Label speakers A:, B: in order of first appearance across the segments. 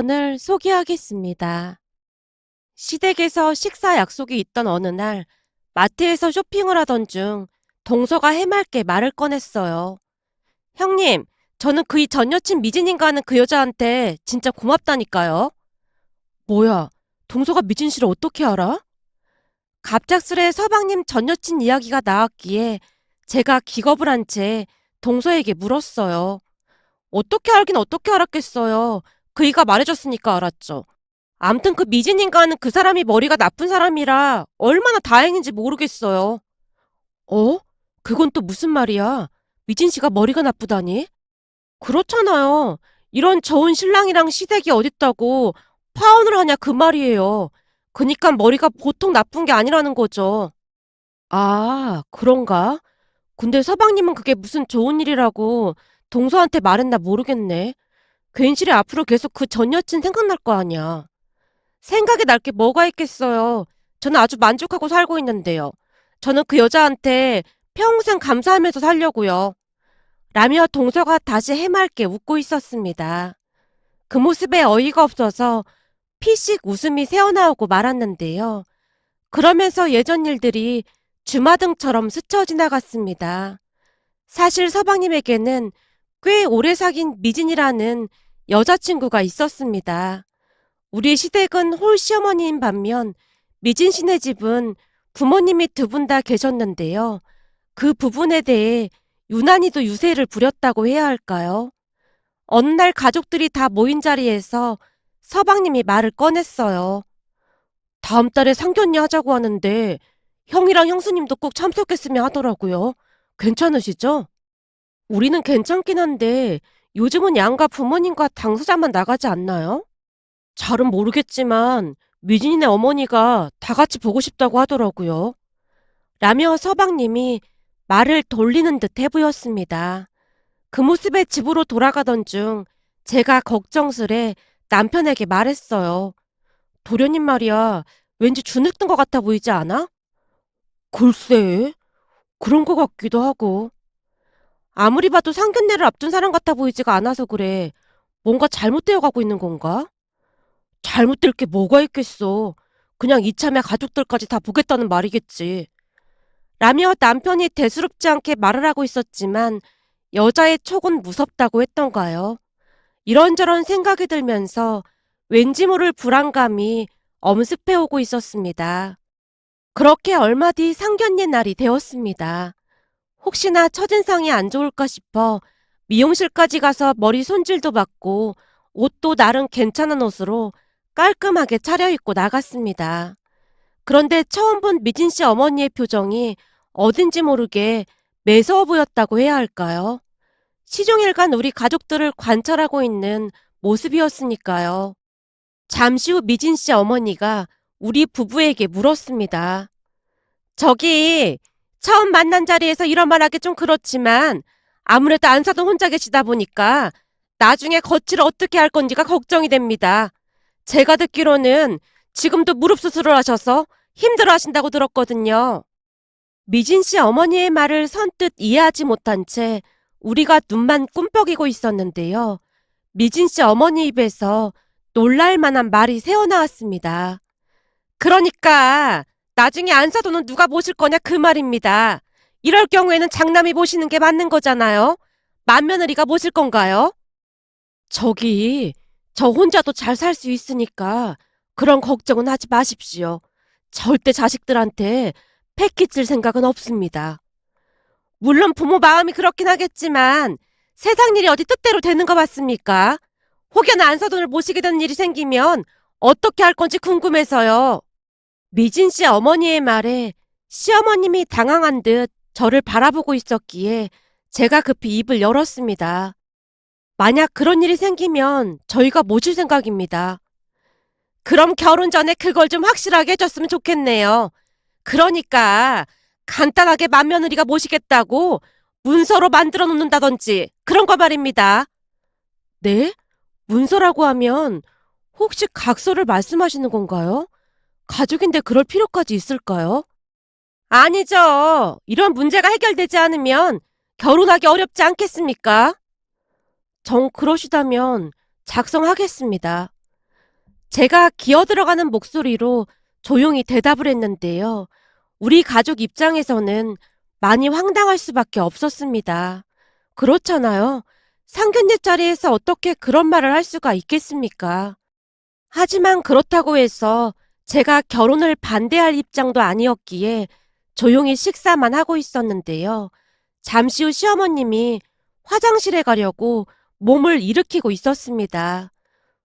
A: 사연을 소개하겠습니다. 시댁에서 식사 약속이 있던 어느 날 마트에서 쇼핑을 하던 중 동서가 해맑게 말을 꺼냈어요. 형님, 저는 그이 전 여친 미진인가 하는 그 여자한테 진짜 고맙다니까요. 뭐야, 동서가 미진 씨를 어떻게 알아? 갑작스레 서방님 전 여친 이야기가 나왔기에 제가 기겁을 한 채 동서에게 물었어요. 어떻게 알긴 어떻게 알았겠어요. 그이가 말해줬으니까 알았죠. 암튼 그 미진인가 하는 그 사람이 머리가 나쁜 사람이라 얼마나 다행인지 모르겠어요. 어? 그건 또 무슨 말이야? 미진 씨가 머리가 나쁘다니? 그렇잖아요. 이런 좋은 신랑이랑 시댁이 어딨다고 파혼을 하냐 그 말이에요. 그니까 머리가 보통 나쁜 게 아니라는 거죠. 아, 그런가? 근데 서방님은 그게 무슨 좋은 일이라고 동서한테 말했나 모르겠네. 괜시리 앞으로 계속 그 전 여친 생각날 거 아니야. 생각이 날 게 뭐가 있겠어요. 저는 아주 만족하고 살고 있는데요. 저는 그 여자한테 평생 감사하면서 살려고요. 라며 동서가 다시 해맑게 웃고 있었습니다. 그 모습에 어이가 없어서 피식 웃음이 새어나오고 말았는데요. 그러면서 예전 일들이 주마등처럼 스쳐 지나갔습니다. 사실 서방님에게는 꽤 오래 사귄 미진이라는 여자친구가 있었습니다. 우리 시댁은 홀 시어머니인 반면 미진 씨네 집은 부모님이 두 분 다 계셨는데요. 그 부분에 대해 유난히도 유세를 부렸다고 해야 할까요? 어느 날 가족들이 다 모인 자리에서 서방님이 말을 꺼냈어요. 다음 달에 상견례 하자고 하는데 형이랑 형수님도 꼭 참석했으면 하더라고요. 괜찮으시죠? 우리는 괜찮긴 한데 요즘은 양가 부모님과 당사자만 나가지 않나요? 잘은 모르겠지만 미진이네 어머니가 다 같이 보고 싶다고 하더라고요. 라며 서방님이 말을 돌리는 듯 해 보였습니다. 그 모습에 집으로 돌아가던 중 제가 걱정스레 남편에게 말했어요. 도련님 말이야, 왠지 주눅든 것 같아 보이지 않아? 글쎄, 그런 것 같기도 하고. 아무리 봐도 상견례를 앞둔 사람 같아 보이지가 않아서 그래. 뭔가 잘못되어 가고 있는 건가? 잘못될 게 뭐가 있겠어. 그냥 이참에 가족들까지 다 보겠다는 말이겠지. 라며 남편이 대수롭지 않게 말을 하고 있었지만 여자의 촉은 무섭다고 했던가요. 이런저런 생각이 들면서 왠지 모를 불안감이 엄습해 오고 있었습니다. 그렇게 얼마 뒤 상견례 날이 되었습니다. 혹시나 첫인상이 안 좋을까 싶어 미용실까지 가서 머리 손질도 받고 옷도 나름 괜찮은 옷으로 깔끔하게 차려입고 나갔습니다. 그런데 처음 본 미진 씨 어머니의 표정이 어딘지 모르게 매서워 보였다고 해야 할까요? 시종일관 우리 가족들을 관찰하고 있는 모습이었으니까요. 잠시 후 미진 씨 어머니가 우리 부부에게 물었습니다. 저기, 처음 만난 자리에서 이런 말 하기 좀 그렇지만 아무래도 안사동 혼자 계시다 보니까 나중에 거치를 어떻게 할 건지가 걱정이 됩니다. 제가 듣기로는 지금도 무릎 수술을 하셔서 힘들어 하신다고 들었거든요. 미진 씨 어머니의 말을 선뜻 이해하지 못한 채 우리가 눈만 꿈뻑이고 있었는데요. 미진 씨 어머니 입에서 놀랄 만한 말이 새어나왔습니다. 그러니까 나중에 안 사도는 누가 모실 거냐 그 말입니다. 이럴 경우에는 장남이 모시는 게 맞는 거잖아요. 맏며느리가 모실 건가요? 저기 저 혼자도 잘 살 수 있으니까 그런 걱정은 하지 마십시오. 절대 자식들한테 패키칠 생각은 없습니다. 물론 부모 마음이 그렇긴 하겠지만 세상 일이 어디 뜻대로 되는 거 맞습니까? 혹여나 안사돈을 모시게 되는 일이 생기면 어떻게 할 건지 궁금해서요. 미진 씨 어머니의 말에 시어머님이 당황한 듯 저를 바라보고 있었기에 제가 급히 입을 열었습니다. 만약 그런 일이 생기면 저희가 모실 생각입니다. 그럼 결혼 전에 그걸 좀 확실하게 해줬으면 좋겠네요. 그러니까 간단하게 맏며느리가 모시겠다고 문서로 만들어 놓는다든지 그런 거 말입니다. 네? 문서라고 하면 혹시 각서를 말씀하시는 건가요? 가족인데 그럴 필요까지 있을까요? 아니죠. 이런 문제가 해결되지 않으면 결혼하기 어렵지 않겠습니까? 정 그러시다면 작성하겠습니다. 제가 기어 들어가는 목소리로 조용히 대답을 했는데요. 우리 가족 입장에서는 많이 황당할 수밖에 없었습니다. 그렇잖아요. 상견례 자리에서 어떻게 그런 말을 할 수가 있겠습니까? 하지만 그렇다고 해서 제가 결혼을 반대할 입장도 아니었기에 조용히 식사만 하고 있었는데요. 잠시 후 시어머님이 화장실에 가려고 몸을 일으키고 있었습니다.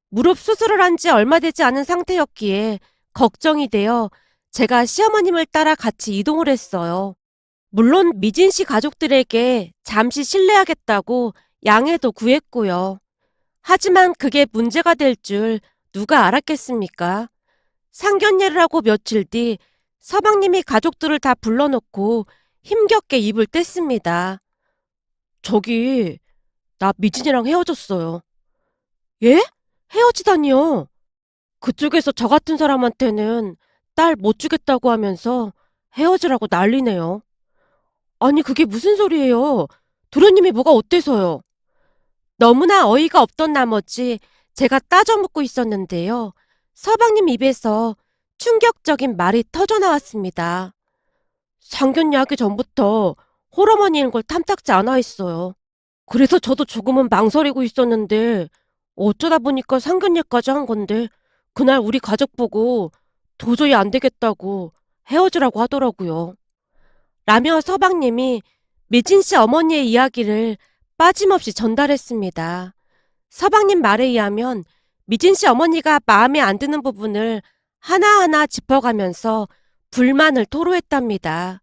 A: 무릎 수술을 한 지 얼마 되지 않은 상태였기에 걱정이 되어 제가 시어머님을 따라 같이 이동을 했어요. 물론 미진 씨 가족들에게 잠시 실례하겠다고 양해도 구했고요. 하지만 그게 문제가 될 줄 누가 알았겠습니까? 상견례를 하고 며칠 뒤 서방님이 가족들을 다 불러놓고 힘겹게 입을 뗐습니다. 저기, 나 미진이랑 헤어졌어요. 예? 헤어지다니요. 그쪽에서 저 같은 사람한테는 딸 못 주겠다고 하면서 헤어지라고 난리네요. 아니, 그게 무슨 소리예요? 도련님이 뭐가 어때서요? 너무나 어이가 없던 나머지 제가 따져 묻고 있었는데요. 서방님 입에서 충격적인 말이 터져 나왔습니다. 상견례 하기 전부터 홀어머니인 걸 탐탁지 않아 했어요. 그래서 저도 조금은 망설이고 있었는데 어쩌다 보니까 상견례까지 한 건데 그날 우리 가족 보고 도저히 안 되겠다고 헤어지라고 하더라고요. 라며 서방님이 미진 씨 어머니의 이야기를 빠짐없이 전달했습니다. 서방님 말에 의하면 미진 씨 어머니가 마음에 안 드는 부분을 하나하나 짚어가면서 불만을 토로했답니다.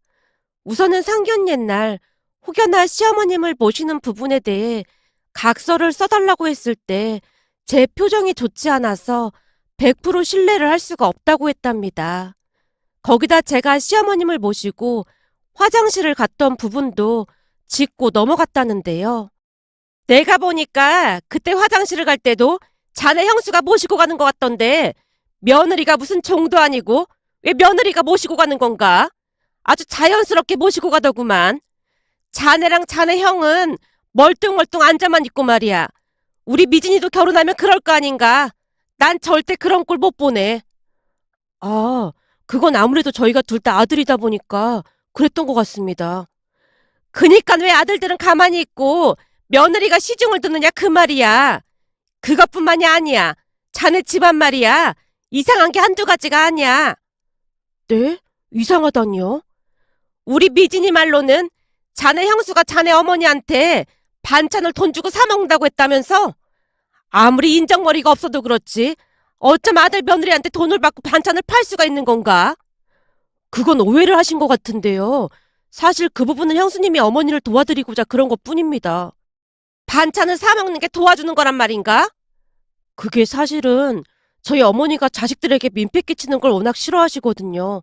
A: 우선은 상견 옛날 혹여나 시어머님을 모시는 부분에 대해 각서를 써달라고 했을 때 제 표정이 좋지 않아서 100% 신뢰를 할 수가 없다고 했답니다. 거기다 제가 시어머님을 모시고 화장실을 갔던 부분도 짚고 넘어갔다는데요. 내가 보니까 그때 화장실을 갈 때도 자네 형수가 모시고 가는 것 같던데 며느리가 무슨 종도 아니고 왜 며느리가 모시고 가는 건가? 아주 자연스럽게 모시고 가더구만. 자네랑 자네 형은 멀뚱멀뚱 앉아만 있고 말이야. 우리 미진이도 결혼하면 그럴 거 아닌가? 난 절대 그런 꼴 못 보네. 아, 그건 아무래도 저희가 둘 다 아들이다 보니까 그랬던 것 같습니다. 그니까 왜 아들들은 가만히 있고 며느리가 시중을 듣느냐 그 말이야. 그것뿐만이 아니야. 자네 집안 말이야. 이상한 게 한두 가지가 아니야. 네? 이상하다니요? 우리 미진이 말로는 자네 형수가 자네 어머니한테 반찬을 돈 주고 사 먹는다고 했다면서? 아무리 인정머리가 없어도 그렇지. 어쩜 아들 며느리한테 돈을 받고 반찬을 팔 수가 있는 건가? 그건 오해를 하신 것 같은데요. 사실 그 부분은 형수님이 어머니를 도와드리고자 그런 것 뿐입니다. 반찬을 사 먹는 게 도와주는 거란 말인가? 그게 사실은 저희 어머니가 자식들에게 민폐 끼치는 걸 워낙 싫어하시거든요.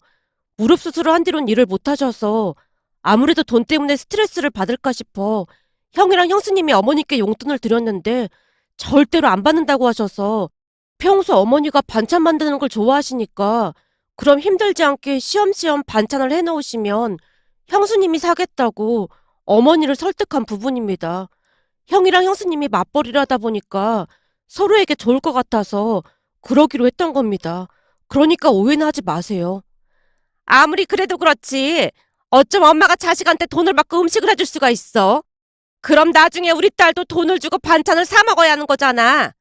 A: 무릎 수술을 한 뒤론 일을 못 하셔서 아무래도 돈 때문에 스트레스를 받을까 싶어 형이랑 형수님이 어머니께 용돈을 드렸는데 절대로 안 받는다고 하셔서 평소 어머니가 반찬 만드는 걸 좋아하시니까 그럼 힘들지 않게 시험시험 반찬을 해놓으시면 형수님이 사겠다고 어머니를 설득한 부분입니다. 형이랑 형수님이 맞벌이를 하다 보니까 서로에게 좋을 것 같아서 그러기로 했던 겁니다. 그러니까 오해는 하지 마세요. 아무리 그래도 그렇지. 어쩜 엄마가 자식한테 돈을 받고 음식을 해줄 수가 있어? 그럼 나중에 우리 딸도 돈을 주고 반찬을 사 먹어야 하는 거잖아.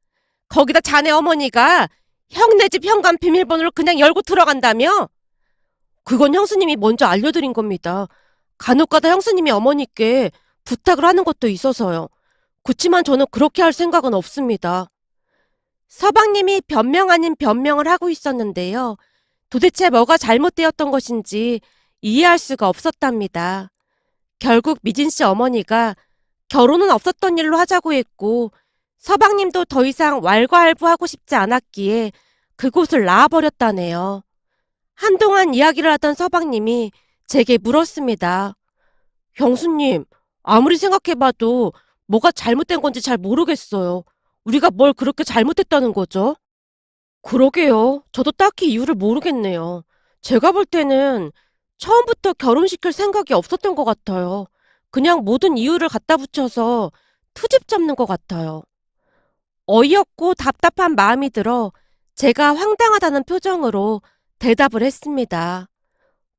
A: 거기다 자네 어머니가 형네 집 현관 비밀번호를 그냥 열고 들어간다며? 그건 형수님이 먼저 알려드린 겁니다. 간혹가다 형수님이 어머니께 부탁을 하는 것도 있어서요. 그치만 저는 그렇게 할 생각은 없습니다. 서방님이 변명 아닌 변명을 하고 있었는데요. 도대체 뭐가 잘못되었던 것인지 이해할 수가 없었답니다. 결국 미진 씨 어머니가 결혼은 없었던 일로 하자고 했고 서방님도 더 이상 왈가왈부하고 싶지 않았기에 그곳을 나와버렸다네요. 한동안 이야기를 하던 서방님이 제게 물었습니다. 형수님, 아무리 생각해봐도 뭐가 잘못된 건지 잘 모르겠어요. 우리가 뭘 그렇게 잘못했다는 거죠? 그러게요. 저도 딱히 이유를 모르겠네요. 제가 볼 때는 처음부터 결혼시킬 생각이 없었던 것 같아요. 그냥 모든 이유를 갖다 붙여서 트집 잡는 것 같아요. 어이없고 답답한 마음이 들어 제가 황당하다는 표정으로 대답을 했습니다.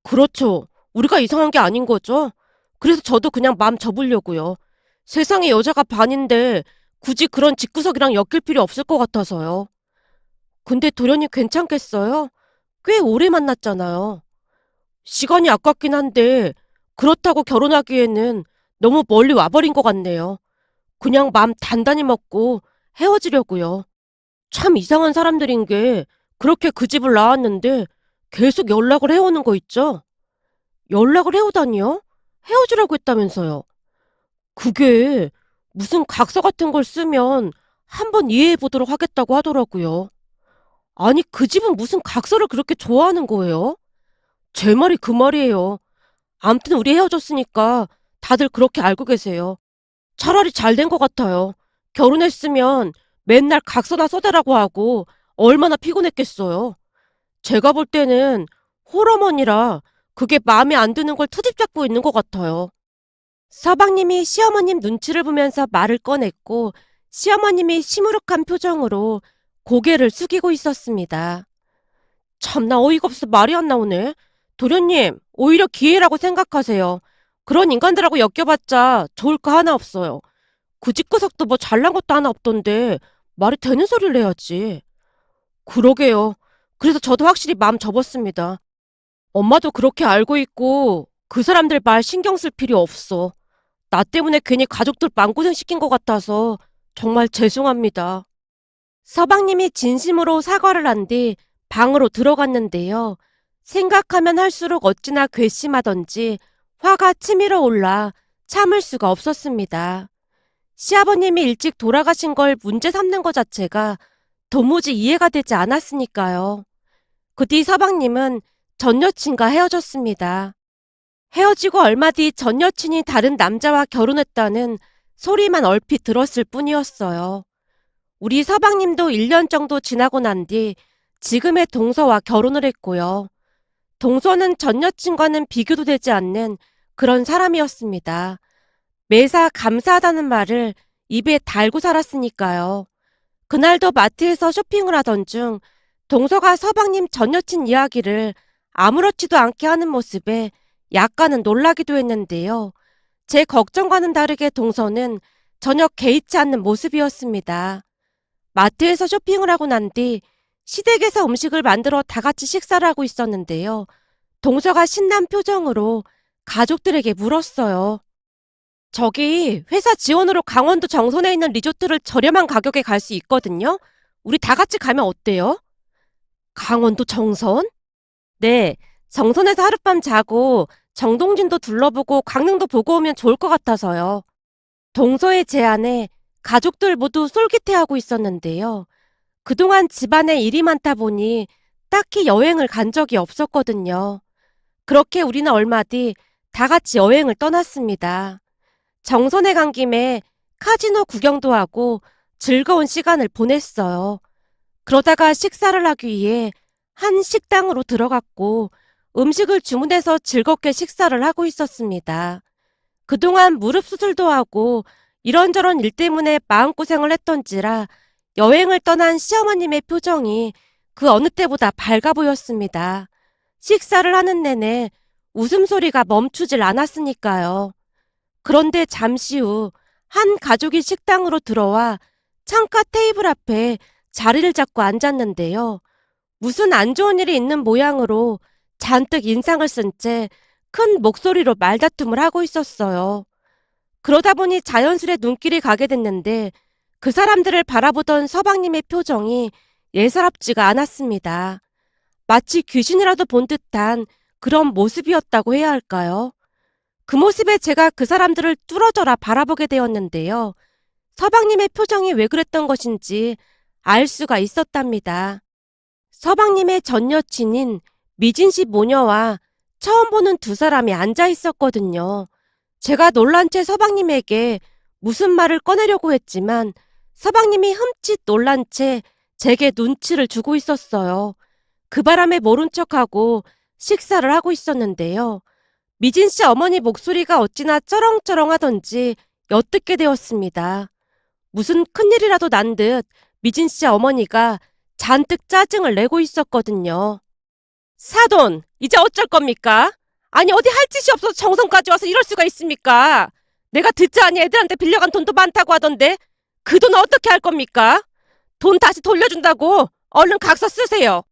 A: 그렇죠. 우리가 이상한 게 아닌 거죠. 그래서 저도 그냥 마음 접으려고요. 세상에 여자가 반인데 굳이 그런 집구석이랑 엮일 필요 없을 것 같아서요. 근데 도련님 괜찮겠어요? 꽤 오래 만났잖아요. 시간이 아깝긴 한데 그렇다고 결혼하기에는 너무 멀리 와버린 것 같네요. 그냥 마음 단단히 먹고 헤어지려고요. 참 이상한 사람들인 게 그렇게 그 집을 나왔는데 계속 연락을 해오는 거 있죠? 연락을 해오다니요? 헤어지라고 했다면서요. 그게 무슨 각서 같은 걸 쓰면 한번 이해해 보도록 하겠다고 하더라고요. 아니, 그 집은 무슨 각서를 그렇게 좋아하는 거예요? 제 말이 그 말이에요. 암튼 우리 헤어졌으니까 다들 그렇게 알고 계세요. 차라리 잘 된 것 같아요. 결혼했으면 맨날 각서나 써대라고 하고 얼마나 피곤했겠어요. 제가 볼 때는 홀어머니라 그게 마음에 안 드는 걸 트집 잡고 있는 것 같아요. 서방님이 시어머님 눈치를 보면서 말을 꺼냈고 시어머님이 시무룩한 표정으로 고개를 숙이고 있었습니다. 참나 어이가 없어 말이 안 나오네. 도련님, 오히려 기회라고 생각하세요. 그런 인간들하고 엮여봤자 좋을 거 하나 없어요. 그 집구석도 뭐 잘난 것도 하나 없던데 말이 되는 소리를 해야지. 그러게요. 그래서 저도 확실히 마음 접었습니다. 엄마도 그렇게 알고 있고 그 사람들 말 신경 쓸 필요 없어. 나 때문에 괜히 가족들 마음고생 시킨 것 같아서 정말 죄송합니다. 서방님이 진심으로 사과를 한 뒤 방으로 들어갔는데요. 생각하면 할수록 어찌나 괘씸하던지 화가 치밀어 올라 참을 수가 없었습니다. 시아버님이 일찍 돌아가신 걸 문제 삼는 것 자체가 도무지 이해가 되지 않았으니까요. 그 뒤 서방님은 전 여친과 헤어졌습니다. 헤어지고 얼마 뒤 전 여친이 다른 남자와 결혼했다는 소리만 얼핏 들었을 뿐이었어요. 우리 서방님도 1년 정도 지나고 난 뒤 지금의 동서와 결혼을 했고요. 동서는 전 여친과는 비교도 되지 않는 그런 사람이었습니다. 매사 감사하다는 말을 입에 달고 살았으니까요. 그날도 마트에서 쇼핑을 하던 중 동서가 서방님 전 여친 이야기를 아무렇지도 않게 하는 모습에 약간은 놀라기도 했는데요. 제 걱정과는 다르게 동서는 전혀 개의치 않는 모습이었습니다. 마트에서 쇼핑을 하고 난 뒤 시댁에서 음식을 만들어 다 같이 식사를 하고 있었는데요. 동서가 신난 표정으로 가족들에게 물었어요. 저기 회사 지원으로 강원도 정선에 있는 리조트를 저렴한 가격에 갈 수 있거든요. 우리 다 같이 가면 어때요? 강원도 정선? 네, 정선에서 하룻밤 자고 정동진도 둘러보고 강릉도 보고 오면 좋을 것 같아서요. 동서의 제안에 가족들 모두 솔깃해하고 있었는데요. 그동안 집안에 일이 많다 보니 딱히 여행을 간 적이 없었거든요. 그렇게 우리는 얼마 뒤 다 같이 여행을 떠났습니다. 정선에 간 김에 카지노 구경도 하고 즐거운 시간을 보냈어요. 그러다가 식사를 하기 위해 한 식당으로 들어갔고 음식을 주문해서 즐겁게 식사를 하고 있었습니다. 그동안 무릎 수술도 하고 이런저런 일 때문에 마음고생을 했던지라 여행을 떠난 시어머님의 표정이 그 어느 때보다 밝아 보였습니다. 식사를 하는 내내 웃음소리가 멈추질 않았으니까요. 그런데 잠시 후 한 가족이 식당으로 들어와 창가 테이블 앞에 자리를 잡고 앉았는데요. 무슨 안 좋은 일이 있는 모양으로 잔뜩 인상을 쓴 채 큰 목소리로 말다툼을 하고 있었어요. 그러다 보니 자연스레 눈길이 가게 됐는데 그 사람들을 바라보던 서방님의 표정이 예사롭지가 않았습니다. 마치 귀신이라도 본 듯한 그런 모습이었다고 해야 할까요? 그 모습에 제가 그 사람들을 뚫어져라 바라보게 되었는데요. 서방님의 표정이 왜 그랬던 것인지 알 수가 있었답니다. 서방님의 전 여친인 미진 씨 모녀와 처음 보는 두 사람이 앉아 있었거든요. 제가 놀란 채 서방님에게 무슨 말을 꺼내려고 했지만 서방님이 흠칫 놀란 채 제게 눈치를 주고 있었어요. 그 바람에 모른 척하고 식사를 하고 있었는데요. 미진 씨 어머니 목소리가 어찌나 쩌렁쩌렁 하던지 엿듣게 되었습니다. 무슨 큰일이라도 난 듯 미진 씨 어머니가 잔뜩 짜증을 내고 있었거든요. 사돈, 이제 어쩔 겁니까? 아니, 어디 할 짓이 없어서 정성까지 와서 이럴 수가 있습니까? 내가 듣지 않니 애들한테 빌려간 돈도 많다고 하던데 그 돈 어떻게 할 겁니까? 돈 다시 돌려준다고 얼른 각서 쓰세요.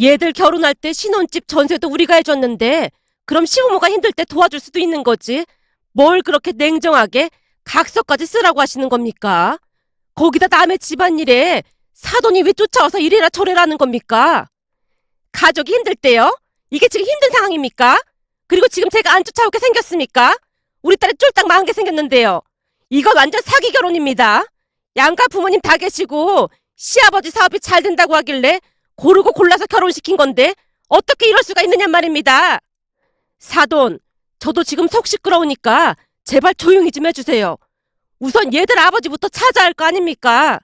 A: 얘들 결혼할 때 신혼집 전세도 우리가 해줬는데 그럼 시부모가 힘들 때 도와줄 수도 있는 거지. 뭘 그렇게 냉정하게 각서까지 쓰라고 하시는 겁니까? 거기다 남의 집안일에 사돈이 왜 쫓아와서 이래라 저래라 하는 겁니까? 가족이 힘들 때요? 이게 지금 힘든 상황입니까? 그리고 지금 제가 안 쫓아오게 생겼습니까? 우리 딸이 쫄딱 망하게 생겼는데요. 이건 완전 사기 결혼입니다. 양가 부모님 다 계시고 시아버지 사업이 잘 된다고 하길래 고르고 골라서 결혼시킨 건데 어떻게 이럴 수가 있느냐 말입니다. 사돈, 저도 지금 속 시끄러우니까 제발 조용히 좀 해주세요. 우선 얘들 아버지부터 찾아야 할 거 아닙니까?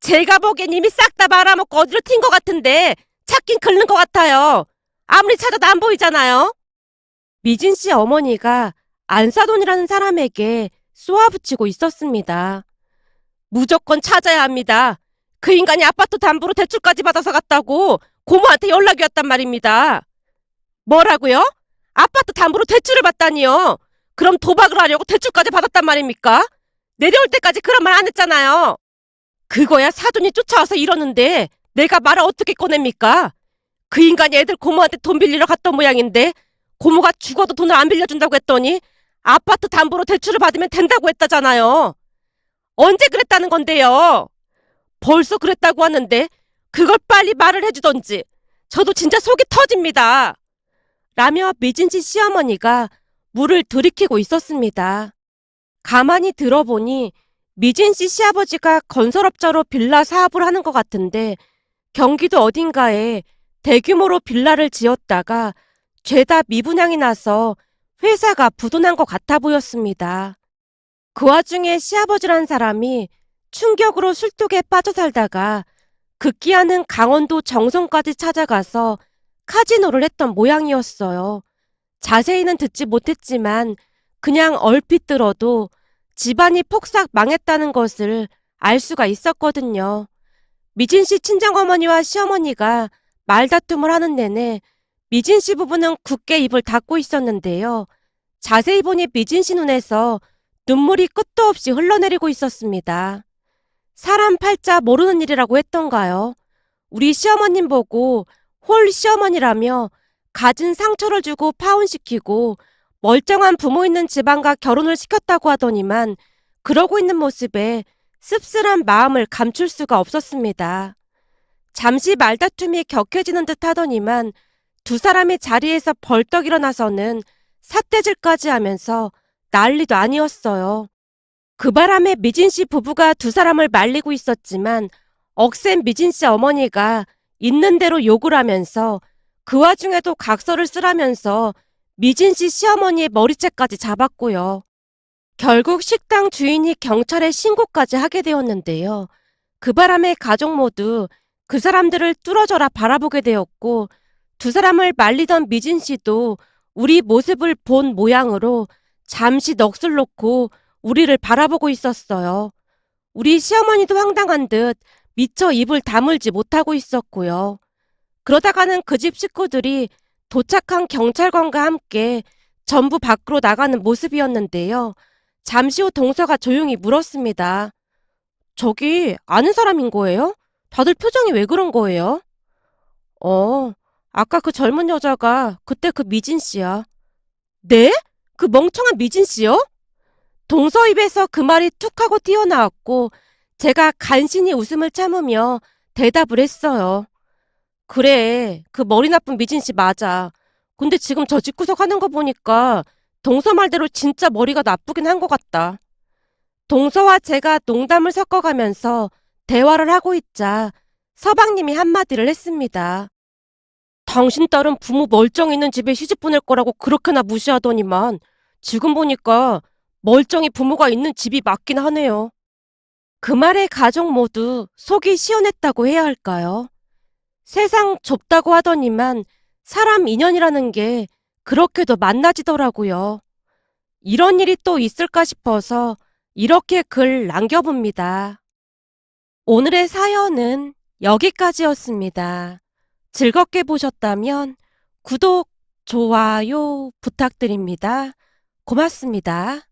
A: 제가 보기엔 이미 싹 다 말아먹고 어디로 튄 것 같은데 찾긴 긁는 것 같아요. 아무리 찾아도 안 보이잖아요. 미진 씨 어머니가 안사돈이라는 사람에게 쏘아붙이고 있었습니다. 무조건 찾아야 합니다. 그 인간이 아파트 담보로 대출까지 받아서 갔다고 고모한테 연락이 왔단 말입니다. 뭐라고요? 아파트 담보로 대출을 받다니요. 그럼 도박을 하려고 대출까지 받았단 말입니까? 내려올 때까지 그런 말 안 했잖아요. 그거야 사돈이 쫓아와서 이러는데 내가 말을 어떻게 꺼냅니까? 그 인간이 애들 고모한테 돈 빌리러 갔던 모양인데 고모가 죽어도 돈을 안 빌려준다고 했더니 아파트 담보로 대출을 받으면 된다고 했다잖아요. 언제 그랬다는 건데요? 벌써 그랬다고 하는데 그걸 빨리 말을 해주던지 저도 진짜 속이 터집니다. 라며 미진씨 시어머니가 물을 들이키고 있었습니다. 가만히 들어보니 미진 씨 시아버지가 건설업자로 빌라 사업을 하는 것 같은데 경기도 어딘가에 대규모로 빌라를 지었다가 죄다 미분양이 나서 회사가 부도난 것 같아 보였습니다. 그 와중에 시아버지란 사람이 충격으로 술독에 빠져 살다가 극기하는 강원도 정선까지 찾아가서 카지노를 했던 모양이었어요. 자세히는 듣지 못했지만 그냥 얼핏 들어도 집안이 폭삭 망했다는 것을 알 수가 있었거든요. 미진 씨 친정어머니와 시어머니가 말다툼을 하는 내내 미진 씨 부부는 굳게 입을 닫고 있었는데요. 자세히 보니 미진 씨 눈에서 눈물이 끝도 없이 흘러내리고 있었습니다. 사람 팔자 모르는 일이라고 했던가요? 우리 시어머님 보고 홀 시어머니라며 갖은 상처를 주고 파혼시키고 멀쩡한 부모 있는 집안과 결혼을 시켰다고 하더니만 그러고 있는 모습에 씁쓸한 마음을 감출 수가 없었습니다. 잠시 말다툼이 격해지는 듯 하더니만 두 사람이 자리에서 벌떡 일어나서는 삿대질까지 하면서 난리도 아니었어요. 그 바람에 미진 씨 부부가 두 사람을 말리고 있었지만 억센 미진 씨 어머니가 있는 대로 욕을 하면서 그 와중에도 각서를 쓰라면서 미진 씨 시어머니의 머리채까지 잡았고요. 결국 식당 주인이 경찰에 신고까지 하게 되었는데요. 그 바람에 가족 모두 그 사람들을 뚫어져라 바라보게 되었고 두 사람을 말리던 미진 씨도 우리 모습을 본 모양으로 잠시 넋을 놓고 우리를 바라보고 있었어요. 우리 시어머니도 황당한 듯 미처 입을 다물지 못하고 있었고요. 그러다가는 그 집 식구들이 도착한 경찰관과 함께 전부 밖으로 나가는 모습이었는데요. 잠시 후 동서가 조용히 물었습니다. 저기 아는 사람인 거예요? 다들 표정이 왜 그런 거예요? 어, 아까 그 젊은 여자가 그때 그 미진 씨야. 네? 그 멍청한 미진 씨요? 동서 입에서 그 말이 툭 하고 튀어나왔고 제가 간신히 웃음을 참으며 대답을 했어요. 그래, 그 머리 나쁜 미진 씨 맞아. 근데 지금 저 집구석 하는 거 보니까 동서 말대로 진짜 머리가 나쁘긴 한 것 같다. 동서와 제가 농담을 섞어가면서 대화를 하고 있자 서방님이 한마디를 했습니다. 당신 딸은 부모 멀쩡히 있는 집에 시집 보낼 거라고 그렇게나 무시하더니만 지금 보니까 멀쩡히 부모가 있는 집이 맞긴 하네요. 그 말에 가족 모두 속이 시원했다고 해야 할까요? 세상 좁다고 하더니만 사람 인연이라는 게 그렇게도 만나지더라고요. 이런 일이 또 있을까 싶어서 이렇게 글 남겨봅니다. 오늘의 사연은 여기까지였습니다. 즐겁게 보셨다면 구독, 좋아요 부탁드립니다. 고맙습니다.